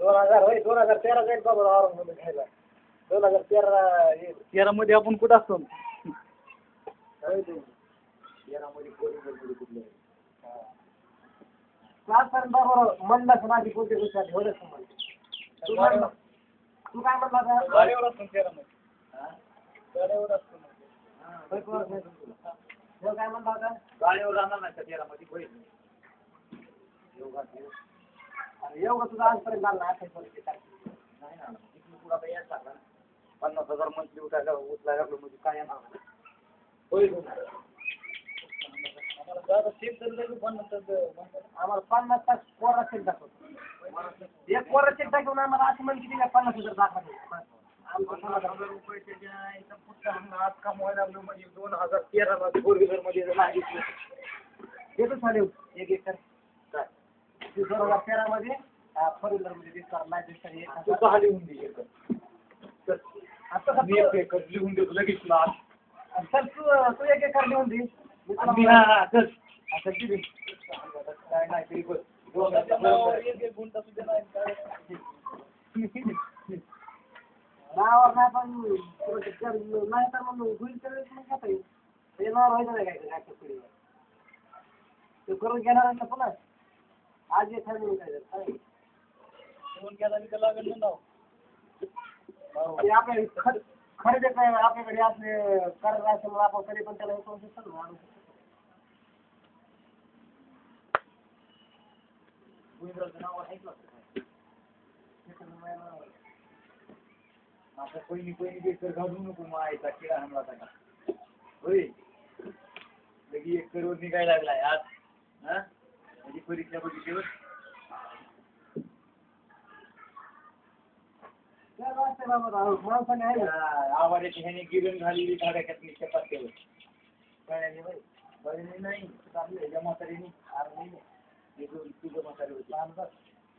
दोन हजार होय दोन हजार तेरा जाईल बरं औरंगाबाद घ्यायला. दोन हजार तेरा हे. तेरा मध्ये आपण कुठं असतो. तेरामध्ये कुठलं बरोबर म्हणलाच माझी कोणती गोष्ट आली होय तू म्हणला? तू काय म्हणला? गाडीवर असतो तेरामध्ये. गाडीवर असतो होय, कोणाच नाही तुला. काय म्हणला होता गाडीवर राहणार नाही त्या तेरामध्ये होईल अरे एवढं तुझं आजपर्यंत झालं अठ्ठावीस नाही ना इथून पुढं आता यायच लागला पन्नास हज़ार मंथली उठायला उचलायला लागलो म्हणजे काय येणार होईल आम्हाला जागा चेक तरी द्यायचं पन्नास हज़ार तास कोरा चेक दाखवतो एक कोरा चेक दाखवून आम्हाला असं म्हणजे किती पन्नास हज़ार आमचं हजार रुपये त्याच्या इथं पुढचा हंगाम आज कमवायला लागलो म्हणजे दोन हजार तेरा मध्ये फोर व्हीलरमध्ये जर मागितलं देतो चालेल एक एकर काय दोन हजार तेरामध्ये फोर व्हीलरमध्ये दिसणार नाही दिसणार एक तू हजार. लिहून दे एकर तर आता मी एक एकर लिहून देतो लगेच तुला सर तू तू एक एकर लिहून दे मी हा हा चल आता किती काय नाही तरी दोन हजार नावावर नाही पण थोडं कर- नाही तर मग होईल तर मग घेता येईल ते नावावर व्हायचं नाही काय काय पुढे ते करून घेणार ना पुन्हा आज एक ठरवून काय झालं. जेवण केला लागेल ना नाव ते आपल्या खर खरेदी काय आपल्याकडे असले करायला असल्यामुळे आपण तरी पण त्याला हे करू शकतो ना, आणू नाव आहे का त्याच्यामुळे मग आता पहिली पहिली बेकर घालू नको मग आयचा किडा आणला का होय लगी एक करोड निघायला लागलाय आज हा? म्हणजे परीक्षा आहे ना. ह्याने गिरण घालेली धाड्याच्यात हे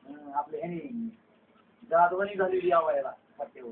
हं, आवायला पत्त्यावर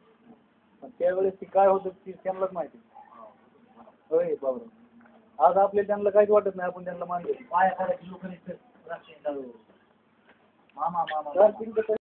त्यावेळेस ते काय होतं ते त्यांनाच माहिती. होय बाबा आज आपले त्यांना काहीच वाटत नाही आपण त्यांना पाया लोक मामा मामा